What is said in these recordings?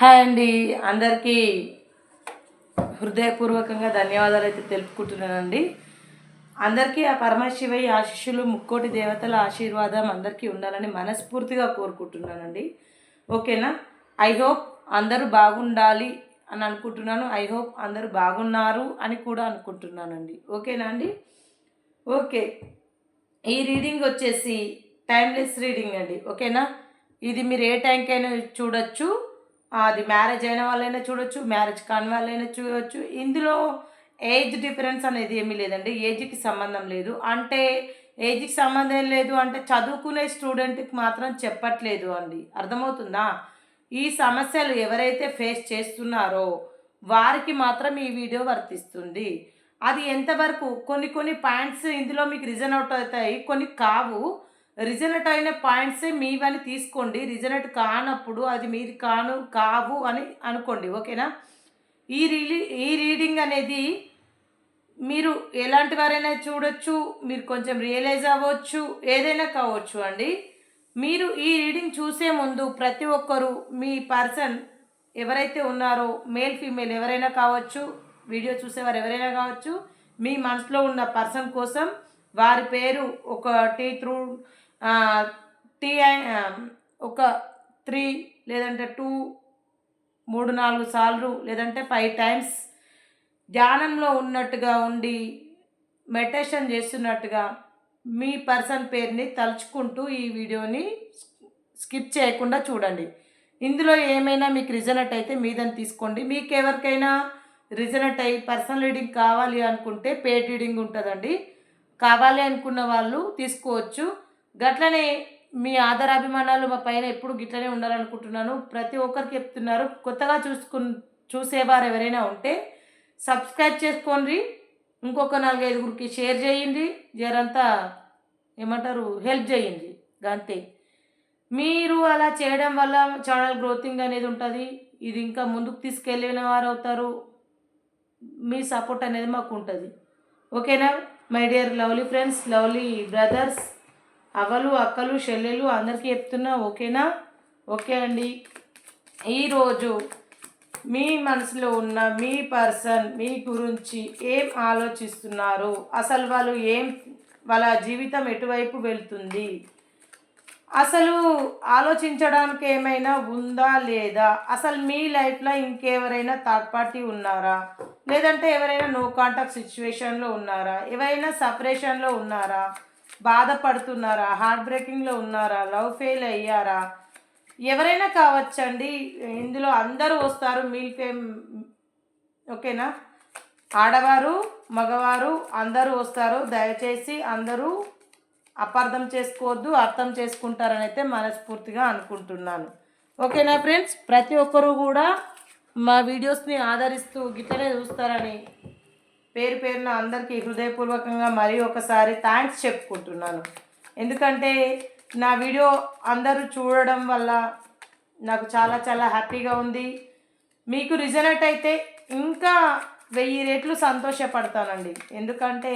Hi అండి. అందరికీ హృదయపూర్వకంగా ధన్యవాదాలు అయితే తెలుపుకుంటున్నానండి. అందరికీ ఆ పరమశివయ్య ఆశీస్సులు ముక్కోటి దేవతల ఆశీర్వాదం అందరికీ ఉండాలని మనస్ఫూర్తిగా కోరుకుంటున్నానండి. ఓకేనా? ఐ హోప్ అందరూ బాగుండాలి అని అనుకుంటున్నాను. ఐ హోప్ అందరూ బాగున్నారు అని కూడా అనుకుంటున్నానండి. ఓకేనా అండి? ఓకే. ఈ రీడింగ్ వచ్చేసి టైమ్లెస్ రీడింగ్ అండి. ఓకేనా? ఇది మీరు ఏ టైంకైనా చూడొచ్చు. అది మ్యారేజ్ అయిన వాళ్ళైనా చూడొచ్చు మ్యారేజ్ కాని వాళ్ళైనా చూడొచ్చు. ఇందులో ఏజ్ డిఫరెన్స్ అనేది ఏమీ లేదండి. ఏజ్కి సంబంధం లేదు. అంటే ఏజ్కి సంబంధం లేదు అంటే చదువుకునే స్టూడెంట్కి మాత్రం చెప్పట్లేదు అండి. అర్థమవుతుందా? ఈ సమస్యలు ఎవరైతే ఫేస్ చేస్తున్నారో వారికి మాత్రం ఈ వీడియో వర్తిస్తుంది. అది ఎంతవరకు? కొన్ని కొన్ని పాయింట్స్ ఇందులో మీకు రిజన్ అవుట్ అవుతాయి కొన్ని కావు. రిజనెట్ అయిన పాయింట్సే మీవని తీసుకోండి. రిజనెట్ కానప్పుడు అది మీది కాను కావు అని అనుకోండి. ఓకేనా? ఈ రీలి ఈ రీడింగ్ అనేది మీరు ఎలాంటి వారైనా చూడొచ్చు మీరు కొంచెం రియలైజ్ అవ్వచ్చు ఏదైనా కావచ్చు అండి. మీరు ఈ రీడింగ్ చూసే ముందు ప్రతి ఒక్కరు మీ పర్సన్ ఎవరైతే ఉన్నారో మేల్ ఫీమేల్ ఎవరైనా కావచ్చు వీడియో చూసేవారు ఎవరైనా కావచ్చు మీ మనసులో ఉన్న పర్సన్ కోసం వారి పేరు ఒకటి త్రూ టీ ఒక త్రీ లేదంటే టూ మూడు నాలుగు సార్లు లేదంటే ఫైవ్ టైమ్స్ ధ్యానంలో ఉన్నట్టుగా ఉండి మెడిటేషన్ చేస్తున్నట్టుగా మీ పర్సన్ పేరుని తలుచుకుంటూ ఈ వీడియోని స్కిప్ చేయకుండా చూడండి. ఇందులో ఏమైనా మీకు రిజనెట్ అయితే మీదని తీసుకోండి. మీకు ఎవరికైనా రిజనెట్ అయ్యి పర్సనల్ రీడింగ్ కావాలి అనుకుంటే పేడ్ రీడింగ్ ఉంటుందండి. కావాలి అనుకున్న వాళ్ళు తీసుకోవచ్చు. గట్లనే మీ ఆదరాభిమానాలు మా పైన ఎప్పుడు గిట్లనే ఉండాలనుకుంటున్నాను. ప్రతి ఒక్కరికి చెప్తున్నారు. కొత్తగా చూసుకు చూసేవారు ఎవరైనా ఉంటే సబ్స్క్రైబ్ చేసుకోండి. ఇంకొక నాలుగైదుగురికి షేర్ చేయండి. జరంతా ఏమంటారు? హెల్ప్ చేయండి. అంతే మీరు అలా చేయడం వల్ల ఛానల్ గ్రోతింగ్ అనేది ఉంటుంది. ఇది ఇంకా ముందుకు తీసుకెళ్ళిన వారు అవుతారు మీ సపోర్ట్ అనేది మాకు ఉంటుంది. ఓకేనా? My dear lovely friends lovely brothers అవ్వలు అక్కలు చెల్లెలు అందరికీ చెప్తున్నా ఓకేనా? ఓకే అండి. ఈరోజు మీ మనసులో ఉన్న మీ పర్సన్ మీ గురించి ఏం ఆలోచిస్తున్నారు? అసలు వాళ్ళు ఏం వాళ్ళ జీవితం ఎటువైపు వెళ్తుంది? అసలు ఆలోచించడానికి ఏమైనా ఉందా లేదా? అసలు మీ లైఫ్లో ఇంకెవరైనా థర్డ్ పార్టీ ఉన్నారా? లేదంటే ఎవరైనా నో కాంటాక్ట్ సిచ్యువేషన్లో ఉన్నారా? ఎవరైనా సపరేషన్లో ఉన్నారా? బాధపడుతున్నారా? హార్ట్ బ్రేకింగ్లో ఉన్నారా? లవ్ ఫెయిల్ అయ్యారా? ఎవరైనా కావచ్చండి. ఇందులో అందరూ వస్తారు. మీకే ఓకేనా ఆడవారు మగవారు అందరూ వస్తారు. దయచేసి అందరూ అపార్థం చేసుకోవద్దు అర్థం చేసుకుంటారని అయితే మనస్ఫూర్తిగా అనుకుంటున్నాను. ఓకేనా ఫ్రెండ్స్ ప్రతి ఒక్కరూ కూడా మా వీడియోస్ని ఆదరిస్తూ గిట్లనే చూస్తారని పేరు పేరున అందరికీ హృదయపూర్వకంగా మరీ ఒకసారి థ్యాంక్స్ చెప్పుకుంటున్నాను. ఎందుకంటే నా వీడియో అందరూ చూడడం వల్ల నాకు చాలా చాలా హ్యాపీగా ఉంది. మీకు రిజనెట్ అయితే ఇంకా వెయ్యి రేట్లు సంతోషపడతానండి. ఎందుకంటే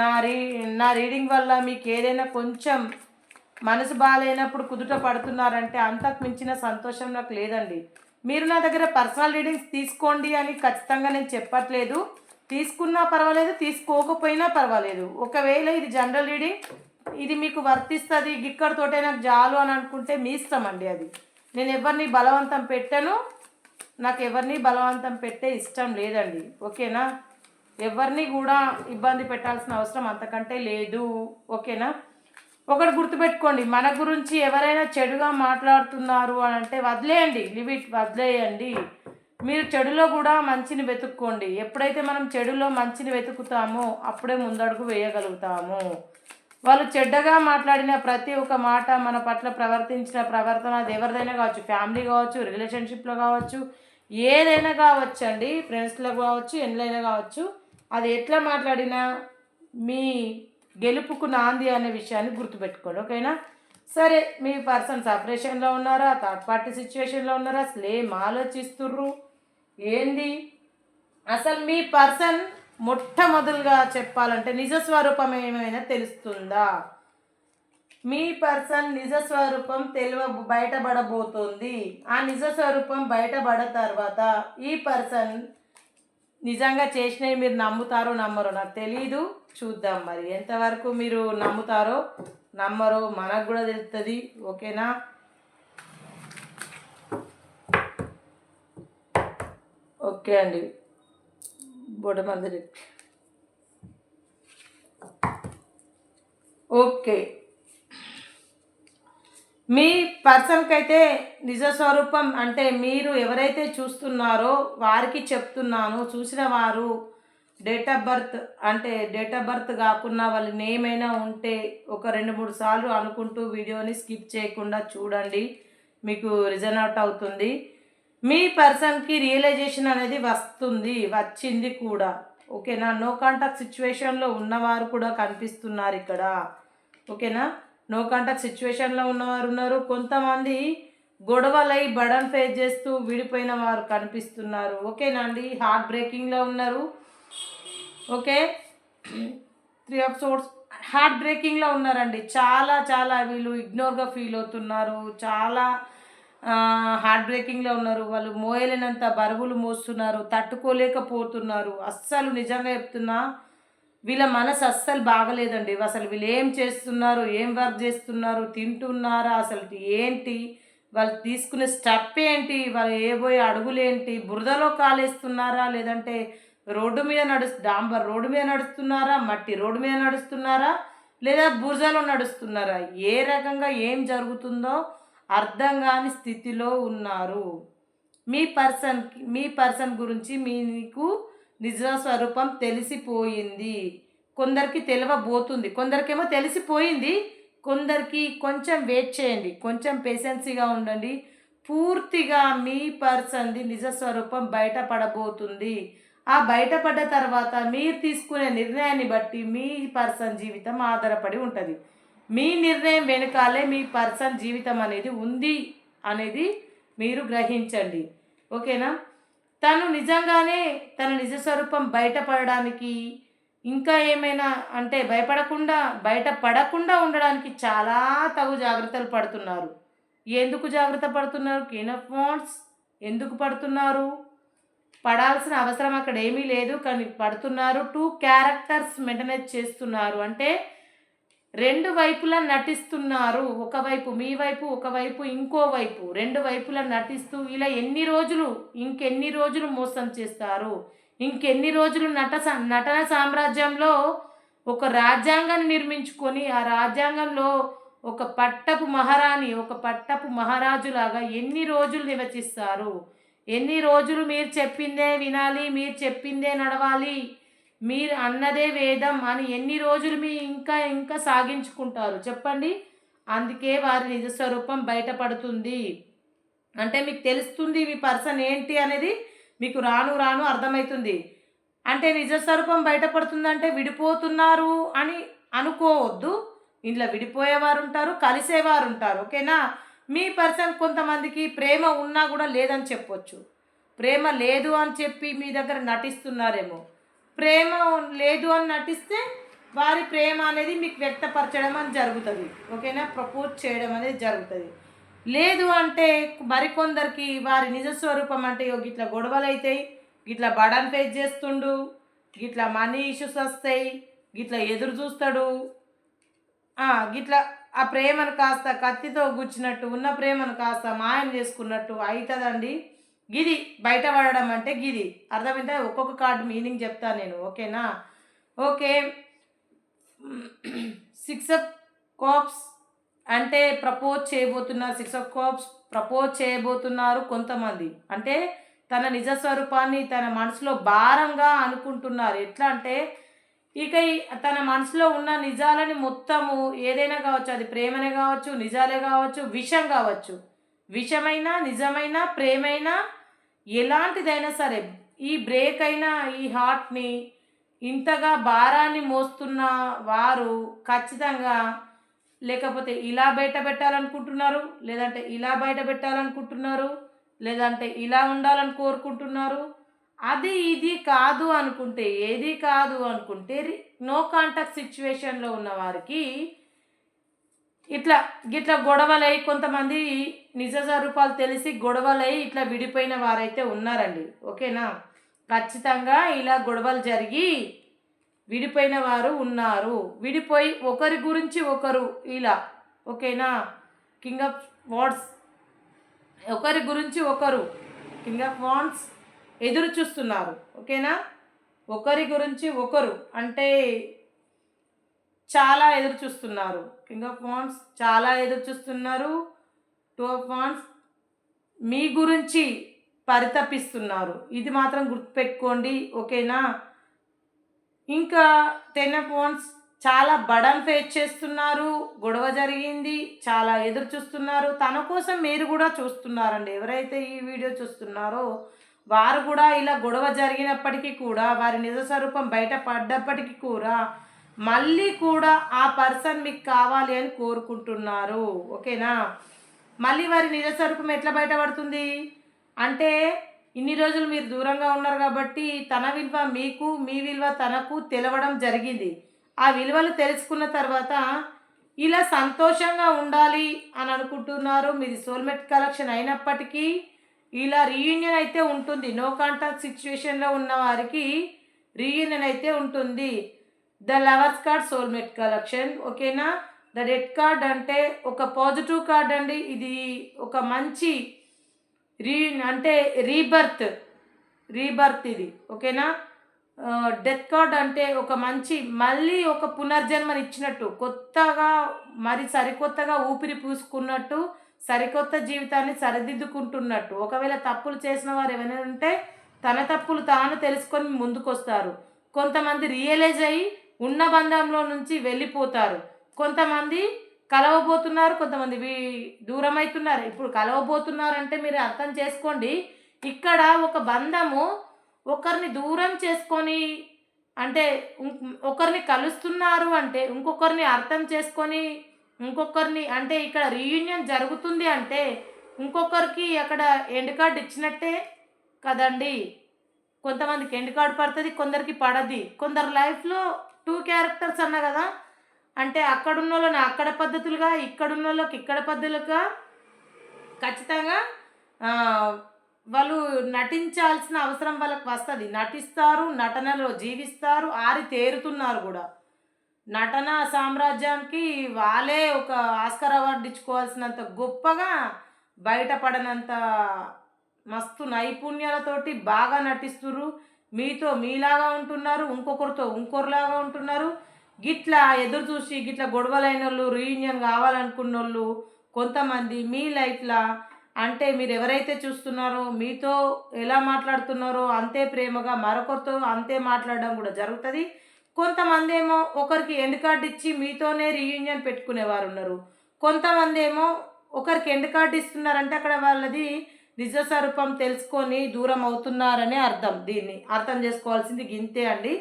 నా రీ నా రీడింగ్ వల్ల మీకు ఏదైనా కొంచెం మనసు బాగాలేనప్పుడు కుదుట పడుతున్నారంటే అంతకు మించిన సంతోషం నాకు లేదండి. మీరు నా దగ్గర పర్సనల్ రీడింగ్స్ తీసుకోండి అని ఖచ్చితంగా నేను చెప్పట్లేదు. తీసుకున్నా పర్వాలేదు తీసుకోకపోయినా పర్వాలేదు. ఒకవేళ ఇది జనరల్ రీడింగ్ ఇది మీకు వర్తిస్తుంది గిక్కడితోటే నాకు జాలు అని అనుకుంటే మీ ఇష్టం అండి అది. నేను ఎవరిని బలవంతం పెట్టాను నాకు ఎవరిని బలవంతం పెట్టే ఇష్టం లేదండి. ఓకేనా? ఎవరిని కూడా ఇబ్బంది పెట్టాల్సిన అవసరం అంతకంటే లేదు. ఓకేనా? ఒకటి గుర్తుపెట్టుకోండి మన గురించి ఎవరైనా చెడుగా మాట్లాడుతున్నారు అని అంటే వదిలేయండి లిమిట్ వదిలేయండి. మీరు చెడులో కూడా మంచిని వెతుక్కోండి. ఎప్పుడైతే మనం చెడులో మంచిని వెతుకుతామో అప్పుడే ముందడుగు వేయగలుగుతాము. వాళ్ళు చెడ్డగా మాట్లాడిన ప్రతి ఒక్క మాట మన పట్ల ప్రవర్తించిన ప్రవర్తన అది ఎవరిదైనా కావచ్చు ఫ్యామిలీ కావచ్చు రిలేషన్షిప్లో కావచ్చు ఏదైనా కావచ్చు అండి ఫ్రెండ్స్లో కావచ్చు ఎన్నైనా కావచ్చు. అది ఎట్లా మాట్లాడినా మీ గెలుపుకు నాంది అనే విషయాన్ని గుర్తుపెట్టుకోండి. ఓకేనా? సరే మీ పర్సన్ సపరేషన్లో ఉన్నారా? థర్డ్ పార్టీ సిచ్యువేషన్లో ఉన్నారా? అసలు ఏం ఆలోచిస్తుర్రు. ఏంది? అసలు మీ పర్సన్ మొట్టమొదలుగా చెప్పాలంటే నిజ స్వరూపం ఏమైనా తెలుస్తుందా? మీ పర్సన్ నిజ స్వరూపం తెలివ బయటపడబోతోంది. ఆ నిజ స్వరూపం బయటపడ తర్వాత ఈ పర్సన్ నిజంగా చేసినవి మీరు నమ్ముతారో నమ్మరో నాకు తెలీదు. చూద్దాం మరి. ఎంతవరకు మీరు నమ్ముతారో నమ్మరో మనకు కూడా తెలుస్తుంది ఓకేనా? ఓకే అండి. బొడమంది ఓకే. మీ పర్సన్కి అయితే నిజ స్వరూపం అంటే మీరు ఎవరైతే చూస్తున్నారో వారికి చెప్తున్నాను. చూసిన వారు డేట్ ఆఫ్ బర్త్ అంటే డేట్ ఆఫ్ బర్త్ కాకుండా వాళ్ళ నేమ్ అయినా ఉంటే ఒక రెండు మూడు సార్లు అనుకుంటూ వీడియోని స్కిప్ చేయకుండా చూడండి. మీకు రిజనౌట్ అవుతుంది. మీ పర్సన్కి రియలైజేషన్ అనేది వస్తుంది వచ్చింది కూడా. ఓకేనా? నో కాంటాక్ట్ సిచ్యువేషన్లో ఉన్నవారు కూడా కనిపిస్తున్నారు ఇక్కడ. ఓకేనా? నో కాంటాక్ట్ సిచ్యువేషన్లో ఉన్నవారు ఉన్నారు. కొంతమంది గొడవలై బడన్ ఫేస్ చేస్తూ విడిపోయిన వారు కనిపిస్తున్నారు. ఓకేనా అండి? హార్ట్ బ్రేకింగ్లో ఉన్నారు. Okay? Three of swords heart బ్రేకింగ్లో ఉన్నారండి. చాలా చాలా వీళ్ళు ఇగ్నోర్గా ఫీల్ అవుతున్నారు. చాలా హార్ట్ బ్రేకింగ్లో ఉన్నారు. వాళ్ళు మోయలేనంత బరువులు మోస్తున్నారు. తట్టుకోలేకపోతున్నారు. అస్సలు నిజంగా చెప్తున్నా వీళ్ళ మనసు అస్సలు బాగలేదండి. అసలు వీళ్ళు ఏం చేస్తున్నారు? ఏం వర్క్ చేస్తున్నారు? తింటున్నారా? అసలు ఏంటి? వాళ్ళు తీసుకునే స్టెప్ ఏంటి? వాళ్ళు ఏబోయే అడుగులు ఏంటి? బురదలో కాలేస్తున్నారా? లేదంటే రోడ్డు మీద నడుస్తు డాంబర్ రోడ్డు మీద నడుస్తున్నారా? మట్టి రోడ్డు మీద నడుస్తున్నారా? లేదా బురదలో నడుస్తున్నారా? ఏ రకంగా ఏం జరుగుతుందో అర్థం కాని స్థితిలో ఉన్నారు. మీ పర్సన్ మీ పర్సన్ గురించి మీకు నిజ స్వరూపం తెలిసిపోయింది. కొందరికి తెలియబోతుంది కొందరికేమో తెలిసిపోయింది. కొందరికి కొంచెం వెయిట్ చేయండి. కొంచెం పేషెన్సీగా ఉండండి. పూర్తిగా మీ పర్సన్ది నిజ స్వరూపం బయటపడబోతుంది. ఆ బయటపడ్డ తర్వాత మీరు తీసుకునే నిర్ణయాన్ని బట్టి మీ పర్సన్ జీవితం ఆధారపడి ఉంటుంది. మీ నిర్ణయం వెనుకాలే మీ పర్సన్ జీవితం అనేది ఉంది అనేది మీరు గ్రహించండి. ఓకేనా? తను నిజంగానే తన నిజ స్వరూపం బయటపడడానికి ఇంకా ఏమైనా అంటే భయపడకుండా బయట పడకుండా ఉండడానికి చాలా తగు జాగ్రత్తలు పడుతున్నారు. ఎందుకు జాగ్రత్త పడుతున్నారు? కిన్ ఆఫ్ వాంట్స్ ఎందుకు పడుతున్నారు? పడాల్సిన అవసరం అక్కడ ఏమీ లేదు కానీ పడుతున్నారు. టూ క్యారెక్టర్స్ మెయింటెనెన్స్ చేస్తున్నారు. అంటే రెండు వైపులా నటిస్తున్నారు. ఒకవైపు మీ వైపు ఒకవైపు ఇంకో వైపు. రెండు వైపులా నటిస్తూ ఇలా ఎన్ని రోజులు ఇంకెన్ని రోజులు మోసం చేస్తారు? ఇంకెన్ని రోజులు నట నటన సామ్రాజ్యంలో ఒక రాజ్యాంగాన్ని నిర్మించుకొని ఆ రాజ్యాంగంలో ఒక పట్టపు మహారాణి ఒక పట్టపు మహారాజులాగా ఎన్ని రోజులు నివచిస్తారు ఎన్ని రోజులు మీరు చెప్పిందే వినాలి మీరు చెప్పిందే నడవాలి? మీరు అన్నదే వేదం అని ఎన్ని రోజులు మీ ఇంకా ఇంకా సాగించుకుంటారు? చెప్పండి. అందుకే వారి నిజస్వరూపం బయటపడుతుంది. అంటే మీకు తెలుస్తుంది మీ పర్సన్ ఏంటి అనేది మీకు రాను రాను అర్థమవుతుంది అంటే నిజస్వరూపం బయటపడుతుందంటే విడిపోతున్నారు అని అనుకోవద్దు. ఇంట్లో విడిపోయేవారు ఉంటారు కలిసేవారు ఉంటారు ఓకేనా? మీ పర్సన్ కొంతమందికి ప్రేమ ఉన్నా కూడా లేదని చెప్పొచ్చు. ప్రేమ లేదు అని చెప్పి మీ దగ్గర నటిస్తున్నారేమో. ప్రేమ లేదు అని నటిస్తే వారి ప్రేమ అనేది మీకు వ్యక్తపరచడం అని జరుగుతుంది. ఓకేనా? ప్రపోజ్ చేయడం అనేది జరుగుతుంది. లేదు అంటే మరికొందరికి వారి నిజస్వరూపం అంటే ఇట్లా గొడవలు అవుతాయి ఇట్లా బడన్ ఫేస్ చేస్తుండు గిట్లా మనీ ఇష్యూస్ వస్తాయి గిట్లా ఎదురు చూస్తాడు. గిట్లా ఆ ప్రేమను కాస్త కత్తితో గుచ్చినట్టు ఉన్న ప్రేమను కాస్త మాయం చేసుకున్నట్టు అవుతుందండి గిది బయటపడడం అంటే గిది. అర్థమైతే ఒక్కొక్క కార్డు మీనింగ్ చెప్తాను నేను ఓకేనా? ఓకే. సిక్స్ ఆఫ్ కాప్స్ అంటే ప్రపోజ్ చేయబోతున్నారు. సిక్స్ ఆఫ్ కాప్స్ ప్రపోజ్ చేయబోతున్నారు కొంతమంది. అంటే తన నిజ స్వరూపాన్ని తన మనసులో భారంగా అనుకుంటున్నారు. ఎట్లా అంటే ఇక తన మనసులో ఉన్న నిజాలని మొత్తము ఏదైనా కావచ్చు అది ప్రేమనే కావచ్చు నిజాలే కావచ్చు విషం కావచ్చు. విషమైన నిజమైన ప్రేమైనా ఎలాంటిదైనా సరే ఈ బ్రేక్ అయినా ఈ హార్ట్ని ఇంతగా భారాన్ని మోస్తున్న వారు ఖచ్చితంగా లేకపోతే ఇలా బయట పెట్టాలనుకుంటున్నారు లేదంటే ఇలా బయట పెట్టాలనుకుంటున్నారు లేదంటే ఇలా ఉండాలని కోరుకుంటున్నారు. అది ఇది కాదు అనుకుంటే ఏది కాదు అనుకుంటే నో కాంటాక్ట్ సిచ్యువేషన్లో ఉన్న వారికి ఇట్లా గిట్ల గొడవలై కొంతమంది నిజ స్వరూపాలు తెలిసి గొడవలై ఇట్లా విడిపోయిన వారైతే ఉన్నారండి. ఓకేనా? ఖచ్చితంగా ఇలా గొడవలు జరిగి విడిపోయిన వారు ఉన్నారు. విడిపోయి ఒకరి గురించి ఒకరు ఇలా ఓకేనా? కింగ్ ఆఫ్ వార్డ్స్ ఒకరి గురించి ఒకరు కింగ్ ఆఫ్ వాన్స్ ఎదురు చూస్తున్నారు. ఓకేనా? ఒకరి గురించి ఒకరు అంటే చాలా ఎదురు చూస్తున్నారు. కింగ్ ఆఫ్ వాన్స్ చాలా ఎదురు చూస్తున్నారు. టూ ఆఫ్ వాన్స్ మీ గురించి పరితపిస్తున్నారు. ఇది మాత్రం గుర్తుపెట్టుకోండి. ఓకేనా? ఇంకా టెన్ ఆఫ్ వాన్స్ చాలా బడన్ ఫేస్ చేస్తున్నారు. గొడవ జరిగింది. చాలా ఎదురు చూస్తున్నారు. తన కోసం మీరు కూడా చూస్తున్నారండి. ఎవరైతే ఈ వీడియో చూస్తున్నారో వారు కూడా ఇలా గొడవ జరిగినప్పటికీ కూడా వారి నిజ స్వరూపం బయట పడ్డప్పటికీ కూడా మళ్ళీ కూడా ఆ పర్సన్ మీకు కావాలి అని కోరుకుంటున్నారు. ఓకేనా? మళ్ళీ వారి నిజ స్వరూపం ఎట్లా బయటపడుతుంది? అంటే ఇన్ని రోజులు మీరు దూరంగా ఉన్నారు కాబట్టి తన విలువ మీకు మీ విలువ తనకు తెలవడం జరిగింది. ఆ విలువలు తెలుసుకున్న తర్వాత ఇలా సంతోషంగా ఉండాలి అని అనుకుంటున్నారు. మీది సోల్మెట్ కలెక్షన్ అయినప్పటికీ ఇలా రీయూనియన్ అయితే ఉంటుంది. నో కాంటాక్ట్ సిచ్యువేషన్లో ఉన్న వారికి రీయూనియన్ అయితే ఉంటుంది. The lovers card soulmate collection ఓకేనా? ద రెడ్ కార్డ్ అంటే ఒక పాజిటివ్ కార్డ్ అండి. ఇది ఒక మంచి రీ అంటే రీబర్త్ రీబర్త్ ఇది ఓకేనా? డెత్ కార్డ్ అంటే ఒక మంచి మళ్ళీ ఒక పునర్జన్మని ఇచ్చినట్టు కొత్తగా మరి సరికొత్తగా ఊపిరి పూసుకున్నట్టు సరికొత్త జీవితాన్ని సరిదిద్దుకుంటున్నట్టు. ఒకవేళ తప్పులు చేసిన వారు ఏమైనా ఉంటే తన తప్పులు తాను తెలుసుకొని ముందుకొస్తారు. కొంతమంది రియలైజ్ అయ్యి ఉన్న బంధంలో నుంచి వెళ్ళిపోతారు. కొంతమంది కలవబోతున్నారు కొంతమంది వి- దూరం అవుతున్నారు ఇప్పుడు కలవబోతున్నారు అంటే మీరు అర్థం చేసుకోండి. ఇక్కడ ఒక బంధము ఒకరిని దూరం చేసుకొని అంటే ఒకరిని కలుస్తున్నారు అంటే ఇంకొకరిని అర్థం చేసుకొని ఇంకొకరిని అంటే ఇక్కడ రీయూనియన్ జరుగుతుంది అంటే ఇంకొకరికి అక్కడ ఎండ్ కార్డ్ ఇచ్చినట్టే కదండి. కొంతమందికి ఎండ్ కార్డ్ పడుతుంది కొందరికి పడది. కొందరు లైఫ్లో టూ క్యారెక్టర్స్ అన్న కదా? అంటే అక్కడున్న వాళ్ళని అక్కడ పద్ధతులుగా ఇక్కడున్న వాళ్ళకి ఇక్కడ పద్ధతులుగా ఖచ్చితంగా వాళ్ళు నటించాల్సిన అవసరం వాళ్ళకి వస్తుంది. నటిస్తారు నటనలో జీవిస్తారు ఆరి తేరుతున్నారు కూడా. నటన సామ్రాజ్యానికి వాళ్ళే ఒక ఆస్కర్ అవార్డు ఇచ్చుకోవాల్సినంత గొప్పగా బయటపడనంత మస్తు నైపుణ్యాలతోటి బాగా నటిస్తున్నారు మీతో మీలాగా ఉంటున్నారు ఇంకొకరితో ఇంకొకరిలాగా ఉంటున్నారు. గిట్లా ఎదురు చూసి గిట్లా గొడవలైన వాళ్ళు రీయూనియన్ కావాలనుకున్న వాళ్ళు కొంతమంది మీ లైఫ్లా అంటే మీరు ఎవరైతే చూస్తున్నారో మీతో ఎలా మాట్లాడుతున్నారో అంతే ప్రేమగా మరొకరితో అంతే మాట్లాడడం కూడా జరుగుతుంది. కొంతమంది ఏమో ఒకరికి ఎండ్ కార్డు ఇచ్చి మీతోనే రీయూనియన్ పెట్టుకునేవారు ఉన్నారు కొంతమంది ఏమో ఒకరికి ఎండ్ కార్డు ఇస్తున్నారంటే అక్కడ వాళ్ళది నిజ స్వరూపం తెలుసుకొని దూరం అవుతున్నారనే అర్థం. దీన్ని అర్థం చేసుకోవాల్సింది గింతే అండి.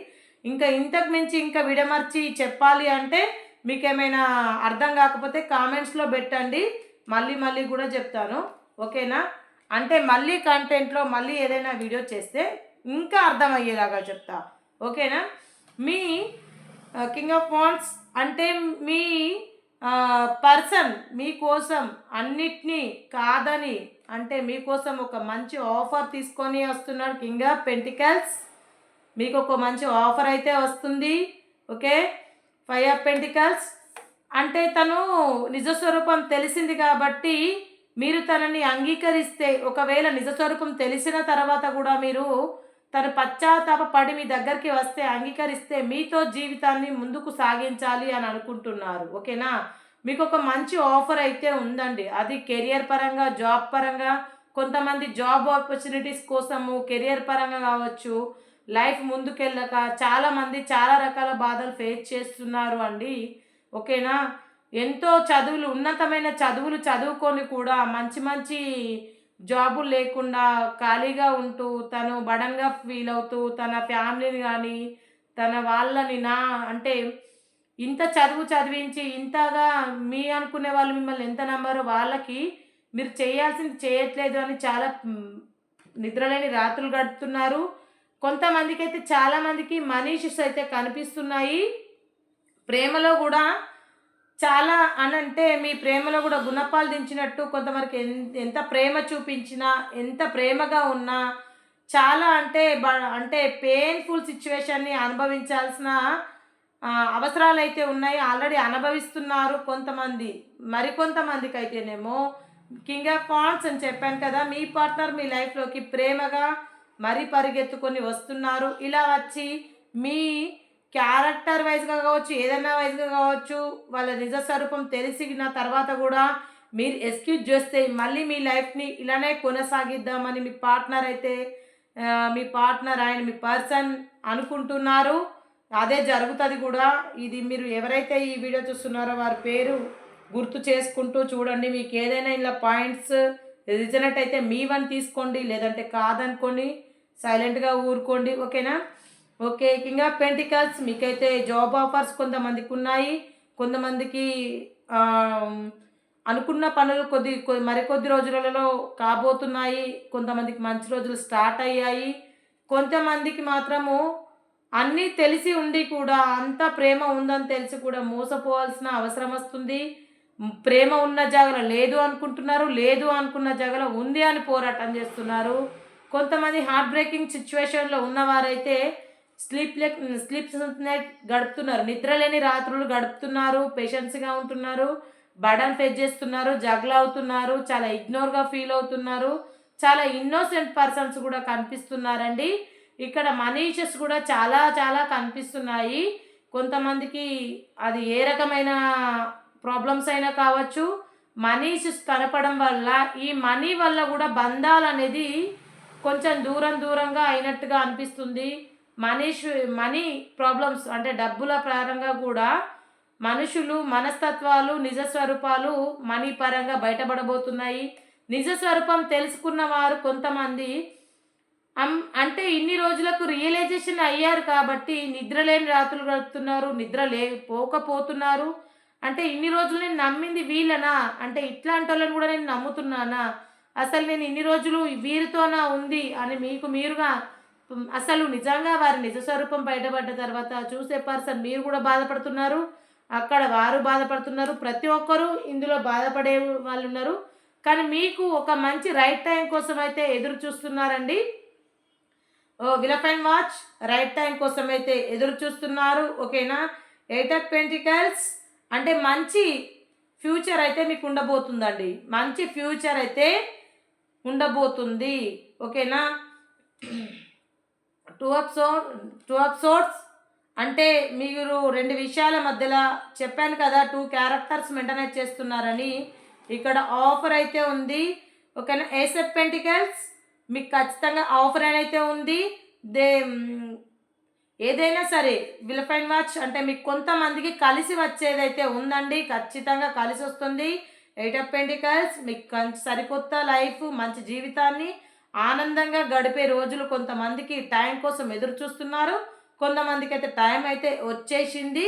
ఇంకా ఇంతకు మించి ఇంకా విడమర్చి చెప్పాలి అంటే మీకు ఏమైనా అర్థం కాకపోతే కామెంట్స్లో పెట్టండి. మళ్ళీ మళ్ళీ కూడా చెప్తాను. ఓకేనా? అంటే మళ్ళీ కంటెంట్లో మళ్ళీ ఏదైనా వీడియో చేస్తే ఇంకా అర్థమయ్యేలాగా చెప్తా. ఓకేనా? మీ కింగ్ ఆఫ్ పాండ్స్ అంటే మీ పర్సన్ మీకోసం అన్నిటినీ కాదని అంటే మీకోసం ఒక మంచి ఆఫర్ తీసుకొని వస్తున్నాడు కింగ్ ఆఫ్ పెంటికల్స్. మీకు ఒక మంచి ఆఫర్ అయితే వస్తుంది. ఓకే? Five of pentacles. అంటే తను నిజస్వరూపం తెలిసింది కాబట్టి మీరు తనని అంగీకరిస్తే ఒకవేళ నిజస్వరూపం తెలిసిన తర్వాత కూడా మీరు తను పశ్చాత్తాప పడి మీ దగ్గరికి వస్తే అంగీకరిస్తే మీతో జీవితాన్ని ముందుకు సాగించాలి అని అనుకుంటున్నారు. ఓకేనా? మీకు ఒక మంచి ఆఫర్ అయితే ఉందండి. అది కెరియర్ పరంగా జాబ్ పరంగా కొంతమంది జాబ్ ఆపర్చునిటీస్ కోసము కెరియర్ పరంగా కావచ్చు లైఫ్ ముందుకెళ్ళక చాలామంది చాలా రకాల బాధలు ఫేస్ చేస్తున్నారు అండి. ఓకేనా? ఎంతో చదువులు ఉన్నతమైన చదువులు చదువుకొని కూడా మంచి మంచి జాబులు లేకుండా ఖాళీగా ఉంటూ తను బడంగా ఫీల్ అవుతూ తన ఫ్యామిలీని కానీ తన వాళ్ళని నా అంటే ఇంత చదువు చదివించి ఇంతగా మీ అనుకునే వాళ్ళు మిమ్మల్ని ఎంత నమ్మారో వాళ్ళకి మీరు చేయాల్సింది చేయట్లేదు అని చాలా నిద్రలేని రాత్రులు గడుపుతున్నారు. కొంతమందికి అయితే చాలామందికి మనీ ఇష్యూస్ అయితే కనిపిస్తున్నాయి. ప్రేమలో కూడా చాలా అని అంటే మీ ప్రేమలో కూడా గుణపాలు దించినట్టు కొంతవరకు ఎంత ప్రేమ చూపించినా ఎంత ప్రేమగా ఉన్నా చాలా అంటే బ- అంటే పెయిన్ఫుల్ సిచ్యువేషన్ని అనుభవించాల్సిన అవసరాలు అయితే ఉన్నాయి ఆల్రెడీ అనుభవిస్తున్నారు కొంతమంది మరికొంతమందికి అయితేనేమో కింగ్ ఆఫ్ పాండ్స్ అని చెప్పాను కదా మీ పార్ట్నర్ మీ లైఫ్లోకి ప్రేమగా మరీ పరిగెత్తుకొని వస్తున్నారు. ఇలా వచ్చి మీ క్యారెక్టర్ వైజ్గా కావచ్చు ఏదైనా వైజ్గా కావచ్చు వాళ్ళ నిజ స్వరూపం తెలిసిన తర్వాత కూడా మీరు ఎక్స్క్యూజ్ చేస్తే మళ్ళీ మీ లైఫ్ని ఇలానే కొనసాగిద్దామని మీ పార్ట్నర్ అయితే మీ పార్ట్నర్ ఆయన మీ పర్సన్ అనుకుంటున్నారు. అదే జరుగుతుంది కూడా. ఇది మీరు ఎవరైతే ఈ వీడియో చూస్తున్నారో వారి పేరు గుర్తు చేసుకుంటూ చూడండి. మీకు ఏదైనా ఇలా పాయింట్స్ రిజనెట్ అయితే మీ వన్ తీసుకోండి లేదంటే కాదనుకోండి సైలెంట్గా ఊరుకోండి. ఓకేనా? Okay king of pentacles. మీకైతే జాబ్ ఆఫర్స్ కొంతమందికి ఉన్నాయి. కొంతమందికి అనుకున్న పనులు కొద్ది కొద్ది మరికొద్ది రోజులలో కాబోతున్నాయి. కొంతమందికి మంచి రోజులు స్టార్ట్ అయ్యాయి. కొంతమందికి మాత్రము అన్నీ తెలిసి ఉండి కూడా అంత ప్రేమ ఉందని తెలిసి కూడా మోసపోవాల్సిన అవసరం వస్తుంది. ప్రేమ ఉన్న జాగల లేదు అనుకుంటున్నారు లేదు అనుకున్న జాగల ఉంది అని పోరాటం చేస్తున్నారు. కొంతమంది హార్ట్ బ్రేకింగ్ సిచ్యువేషన్లో ఉన్నవారైతే స్లీప్ లెక్ స్లీప్ నైట్ గడుపుతున్నారు. నిద్రలేని రాత్రులు గడుపుతున్నారు పేషెన్స్గా ఉంటున్నారు బడన్ ఫేస్ చేస్తున్నారు జగ్ల అవుతున్నారు చాలా ఇగ్నోర్గా ఫీల్ అవుతున్నారు. చాలా ఇన్నోసెంట్ పర్సన్స్ కూడా కనిపిస్తున్నారండి. ఇక్కడ మనీషస్ కూడా చాలా చాలా కనిపిస్తున్నాయి. కొంతమందికి అది ఏ రకమైన ప్రాబ్లమ్స్ అయినా కావచ్చు. మనీషస్ కనపడం వల్ల ఈ మనీ వల్ల కూడా బంధాలు అనేది కొంచెం దూరం దూరంగా అయినట్టుగా అనిపిస్తుంది. మనీష్ మనీ ప్రాబ్లమ్స్ అంటే డబ్బుల ప్రారంగా కూడా మనుషులు మనస్తత్వాలు నిజ స్వరూపాలు మనీ పరంగా బయటపడబోతున్నాయి. నిజ స్వరూపం తెలుసుకున్న వారు కొంతమంది అంటే ఇన్ని రోజులకు రియలైజేషన్ అయ్యారు కాబట్టి నిద్ర లేని రాత్రులు గడుపుతున్నారు నిద్ర లే పోకపోతున్నారు. అంటే ఇన్ని రోజులు నేను నమ్మింది వీళ్ళనా? అంటే ఇట్లాంటి వాళ్ళని కూడా నేను నమ్ముతున్నానా? అసలు నేను ఇన్ని రోజులు వీరితోనా ఉంది అని మీకు మీరుగా అసలు నిజంగా వారి నిజ స్వరూపం బయటపడ్డ తర్వాత చూసే పర్సన్ మీరు కూడా బాధపడుతున్నారు. అక్కడ వారు బాధపడుతున్నారు. ప్రతి ఒక్కరూ ఇందులో బాధపడే వాళ్ళు ఉన్నారు కానీ మీకు ఒక మంచి రైట్ టైం కోసం అయితే ఎదురు చూస్తున్నారండి. ఓ విలఫైన్ వాచ్. రైట్ టైం కోసం అయితే ఎదురు చూస్తున్నారు ఓకేనా? Eight of pentacles. అంటే మంచి ఫ్యూచర్ అయితే మీకు ఉండబోతుందండి. మంచి ఫ్యూచర్ అయితే ఉండబోతుంది ఓకేనా? Two of so two of swords అంటే మీరు రెండు విషయాల మధ్యలో చెప్పాను కదా టూ క్యారెక్టర్స్ మెయింటైన్ చేస్తున్నారని. ఇక్కడ ఆఫర్ అయితే ఉంది ఓకేనా? Ace of pentacles. మీకు ఖచ్చితంగా ఆఫర్ అయితే ఉంది దే ఏదైనా సరే విలఫైన్ వాచ్ అంటే మీకు కొంతమందికి కలిసి వచ్చేదైతే ఉందండి ఖచ్చితంగా కలిసి వస్తుంది. ఎయిట్ ఆఫ్ పెంటికల్స్ మీకు సరికొత్త లైఫ్ మంచి జీవితాన్ని ఆనందంగా గడిపే రోజులు కొంతమందికి టైం కోసం ఎదురు చూస్తున్నారు. కొంతమందికి అయితే టైం అయితే వచ్చేసింది.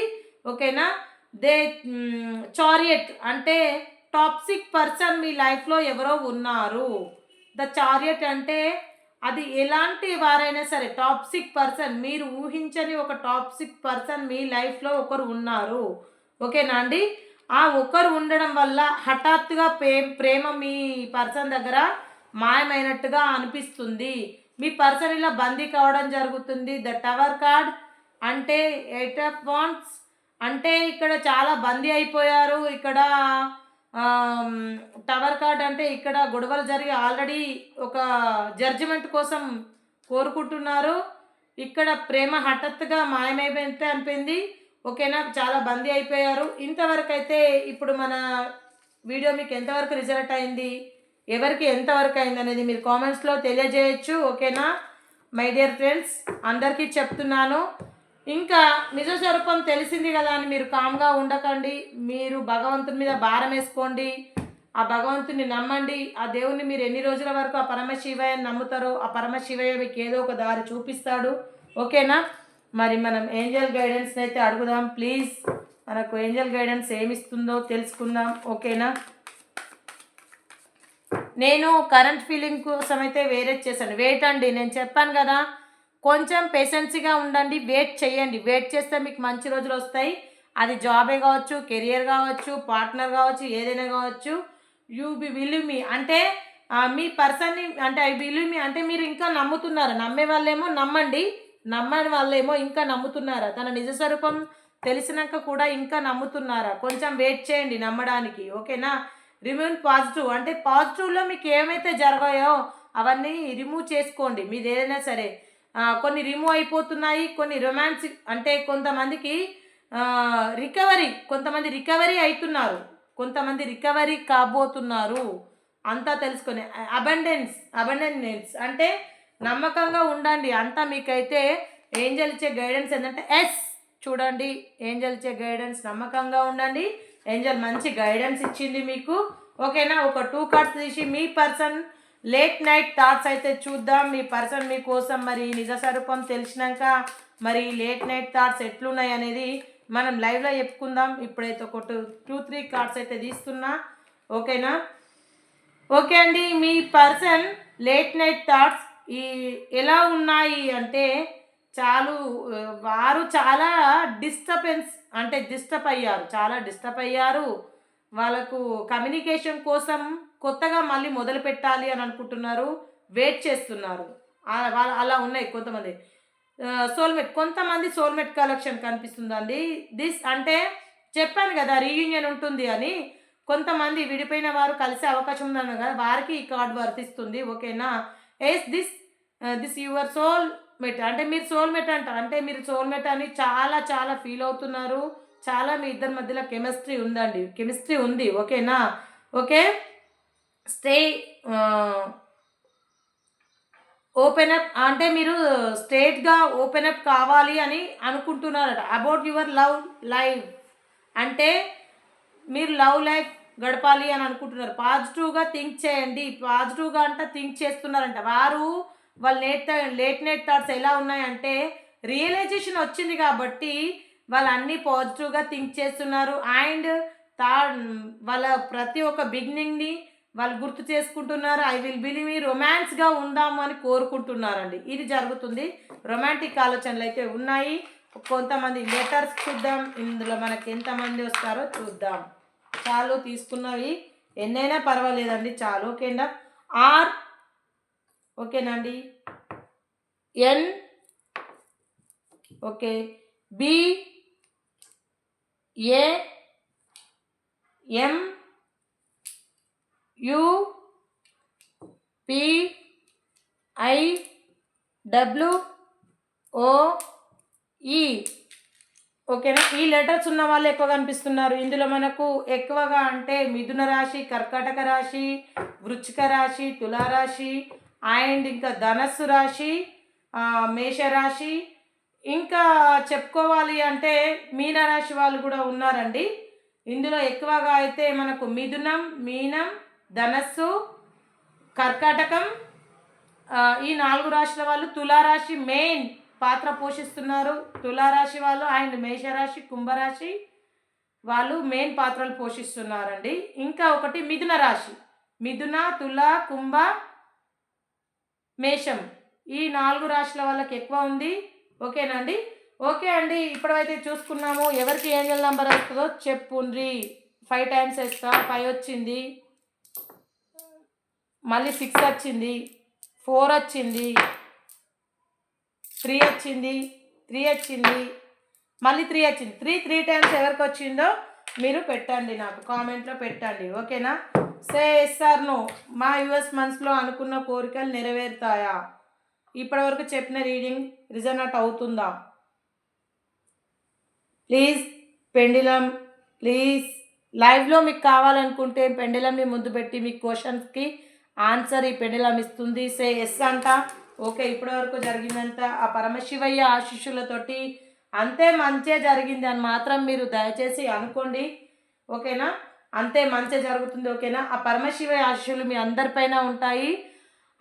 ఓకేనా? దే చారియట్ అంటే టాక్సిక్ పర్సన్ మీ లైఫ్లో ఎవరో ఉన్నారు. ద చారియట్ అంటే అది ఎలాంటి వారైనా సరే టాప్సిక్ పర్సన్ మీరు ఊహించని ఒక టాప్సిక్ పర్సన్ మీ లైఫ్లో ఒకరు ఉన్నారు. ఓకేనా అండి? ఆ ఒకరు ఉండడం వల్ల హఠాత్తుగా ప్రే ప్రేమ మీ పర్సన్ దగ్గర మాయమైనట్టుగా అనిపిస్తుంది. మీ పర్సన్ ఇలా బందీ కావడం జరుగుతుంది. ద టవర్ కార్డ్ అంటే ఎయిట్ ఆఫ్ వాంట్స్ అంటే ఇక్కడ చాలా బందీ అయిపోయారు. ఇక్కడ టవర్ కార్డ్ అంటే ఇక్కడ గొడవలు జరిగి ఆల్రెడీ ఒక జడ్జిమెంట్ కోసం కోరుకుంటున్నారు. ఇక్కడ ప్రేమ హఠాత్తుగా మాయమైపోయినట్టే అనిపింది. ఓకేనా? చాలా బందీ అయిపోయారు. ఇంతవరకు అయితే ఇప్పుడు మన వీడియో మీకు ఎంతవరకు రిజల్ట్ అయింది? ఎవరికి ఎంతవరకు అయింది అనేది మీరు కామెంట్స్లో తెలియజేయచ్చు. ఓకేనా? మై డియర్ ఫ్రెండ్స్ అందరికీ చెప్తున్నాను. ఇంకా నిజ స్వరూపం తెలిసింది కదా అని మీరు కామ్గా ఉండకండి. మీరు భగవంతుని మీద భారం వేసుకోండి. ఆ భగవంతుని నమ్మండి. ఆ దేవుణ్ణి మీరు ఎన్ని రోజుల వరకు ఆ పరమశివయ్యని నమ్ముతారో ఆ పరమశివయ్య మీకు ఏదో ఒక దారి చూపిస్తాడు. ఓకేనా? మరి మనం ఏంజల్ గైడెన్స్ని అయితే అడుగుదాం. ప్లీజ్. మనకు ఏంజల్ గైడెన్స్ ఏమిస్తుందో తెలుసుకుందాం. ఓకేనా? నేను కరెంట్ ఫీలింగ్ కోసం అయితే వేరే చేశాను. వెయిట్ అండి. నేను చెప్పాను కదా. కొంచెం పేషెన్సీగా ఉండండి వెయిట్ చేయండి. వెయిట్ చేస్తే మీకు మంచి రోజులు వస్తాయి. అది జాబే కావచ్చు కెరియర్ కావచ్చు పార్ట్నర్ కావచ్చు ఏదైనా కావచ్చు. యూ బి బిలీవ్ మీ అంటే మీ పర్సన్ని అంటే ఐ బిలీవ్ మీ అంటే మీరు ఇంకా నమ్ముతున్నారు. నమ్మే వాళ్ళేమో నమ్మండి. నమ్మని వాళ్ళేమో ఇంకా నమ్ముతున్నారా? తన నిజ స్వరూపం తెలిసినాక కూడా ఇంకా నమ్ముతున్నారా? కొంచెం వెయిట్ చేయండి నమ్మడానికి. ఓకేనా రిమూవ్ పాజిటివ్ అంటే పాజిటివ్లో మీకు ఏమైతే జరగాయో అవన్నీ రిమూవ్ చేసుకోండి. మీది ఏదైనా సరే. కొన్ని రిమూవ్ అయిపోతున్నాయి కొన్ని రొమాన్సిక్ అంటే కొంతమందికి రికవరీ కొంతమంది రికవరీ అవుతున్నారు కొంతమంది రికవరీ కాబోతున్నారు. అంతా తెలుసుకొని అబండెన్స్ అబండెన్స్ అంటే నమ్మకంగా ఉండండి. అంతా మీకైతే ఏంజల్ ఇచ్చే గైడెన్స్ ఏంటంటే ఎస్ చూడండి ఏంజల్ ఇచ్చే గైడెన్స్ నమ్మకంగా ఉండండి. ఏంజల్ మంచి గైడెన్స్ ఇచ్చింది మీకు. ఓకేనా ఒక టూ కార్డ్స్ తీసి మీ పర్సన్ లేట్ నైట్ థాట్స్ అయితే చూద్దాం. మీ పర్సన్ మీకోసం మరి నిజ స్వరూపం తెలిసినాక మరి లేట్ నైట్ థాట్స్ ఎట్లున్నాయి అనేది మనం లైవ్లో చెప్పుకుందాం. ఇప్పుడైతే ఒక టూ త్రీ కార్డ్స్ అయితే తీస్తున్నా. ఓకేనా ఓకే అండి. మీ పర్సన్ లేట్ నైట్ థాట్స్ ఈ ఎలా ఉన్నాయి అంటే చాలు వారు చాలా డిస్టర్బెన్స్ అంటే డిస్టర్బ్ అయ్యారు. చాలా డిస్టర్బ్ అయ్యారు. వాళ్ళకు కమ్యూనికేషన్ కోసం కొత్తగా మళ్ళీ మొదలు పెట్టాలి అని అనుకుంటున్నారు వెయిట్ చేస్తున్నారు. వాళ్ళ అలా ఉన్నాయి కొంతమంది. సోల్మేట్ కొంతమంది సోల్మేట్ కలెక్షన్ కనిపిస్తుందండి. దిస్ అంటే చెప్పాను కదా రీయూనియన్ ఉంటుంది అని. కొంతమంది విడిపోయిన వారు కలిసే అవకాశం ఉందన్న కదా వారికి ఈ కార్డు వర్తిస్తుంది ఓకేనా? Yes this this your soul mate అంటే మీరు సోల్మేట్ అంట అంటే మీరు సోల్మేట్ అని చాలా చాలా ఫీల్ అవుతున్నారు. చాలా మీ ఇద్దరి మధ్యలో కెమిస్ట్రీ ఉందండి. కెమిస్ట్రీ ఉంది ఓకేనా? ఓకే స్టే ఓపెన్ అప్ అంటే మీరు స్ట్రేట్గా ఓపెన్ అప్ కావాలి అని అనుకుంటున్నారట. అబౌట్ యువర్ లవ్ లైఫ్ అంటే మీరు లవ్ లైఫ్ గడపాలి అని అనుకుంటున్నారు. పాజిటివ్గా థింక్ చేయండి. పాజిటివ్గా అంటే థింక్ చేస్తున్నారంట. వారు వాళ్ళ లేట్ లేట్ నైట్ థాట్స్ ఎలా ఉన్నాయంటే రియలైజేషన్ వచ్చింది కాబట్టి వాళ్ళు అన్నీ పాజిటివ్గా థింక్ చేస్తున్నారు. అండ్ థా వాళ్ళ ప్రతి ఒక్క బిగినింగ్ని వాళ్ళు గుర్తు చేసుకుంటున్నారు ఐ విల్ బిలీవ్ మీ రొమాన్స్గా ఉందాము అని కోరుకుంటున్నారండి. ఇది జరుగుతుంది. రొమాంటిక్ ఆలోచనలు అయితే ఉన్నాయి. కొంతమంది లెటర్స్ చూద్దాం. ఇందులో మనకి ఎంతమంది వస్తారో చూద్దాం. చాలు తీసుకున్నవి ఎన్నైనా పర్వాలేదండి. చాలు ఓకేనా? ఆర్ ఓకేనండి? N okay. B A M U P I W O E. ఓకేనా? ఈ లెటర్స్ ఉన్న వాళ్ళు ఎక్కువ కనిపిస్తున్నారు. ఇందులో మనకు ఎక్కువగా అంటే మిథున రాశి కర్కాటక రాశి వృచ్చిక రాశి తులారాశి అండ్ ఇంకా ధనస్సు రాశి మేషరాశి. ఇంకా చెప్పుకోవాలి అంటే మీనరాశి వాళ్ళు కూడా ఉన్నారండి. ఇందులో ఎక్కువగా అయితే మనకు మిథునం మీనం ధనస్సు కర్కాటకం ఈ నాలుగు రాశుల వాళ్ళు తులారాశి మెయిన్ పాత్ర పోషిస్తున్నారు. తులారాశి వాళ్ళు అండ్ మేషరాశి కుంభరాశి వాళ్ళు మెయిన్ పాత్రలు పోషిస్తున్నారండి. ఇంకా ఒకటి మిథున రాశి. మిథున తుల కుంభ మేషం ఈ నాలుగు రాశుల వాళ్ళకి ఎక్కువ ఉంది. ఓకేనండి ఓకే అండి. ఇప్పుడైతే చూసుకున్నాము. ఎవరికి ఏంజల్ నెంబర్ వస్తుందో చెప్పుండ్రి. ఫైవ్ టైమ్స్ వేస్తా ఫైవ్ వచ్చింది. మళ్ళీ సిక్స్ వచ్చింది ఫోర్ వచ్చింది త్రీ వచ్చింది త్రీ వచ్చింది మళ్ళీ త్రీ వచ్చింది. త్రీ త్రీ టైమ్స్ ఎవరికి వచ్చిందో మీరు పెట్టండి నాకు కామెంట్లో పెట్టండి ఓకేనా సే సార్ నో మా యుఎస్ మంత్స్లో అనుకున్న కోరికలు నెరవేరుతాయా? ఇప్పటివరకు చెప్పిన రీడింగ్ రిజనట్ అవుతుందా? ప్లీజ్ పెండిలం ప్లీజ్ లైవ్లో మీకు కావాలనుకుంటే పెండిలంని ముందు పెట్టి మీ క్వశ్చన్స్కి ఆన్సర్ ఈ పెండలం ఇస్తుంది. సే ఎస్ అంట. ఓకే ఇప్పటివరకు జరిగిందంత. ఆ పరమశివయ్య ఆశిష్యులతోటి అంతే మంచే జరిగింది అని మాత్రం మీరు దయచేసి అనుకోండి. ఓకేనా? అంతే మంచి జరుగుతుంది ఓకేనా? ఆ పరమశివయ్య ఆశిష్యులు మీ అందరిపైన ఉంటాయి.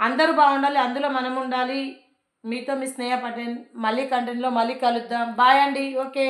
అందరూ బాగుండాలి అందులో మనం ఉండాలి. మీతో మీ స్నేహ పటేల్ మళ్ళీ కంటెంట్లో మళ్ళీ కలుద్దాం. బాయ్ అండి ఓకే.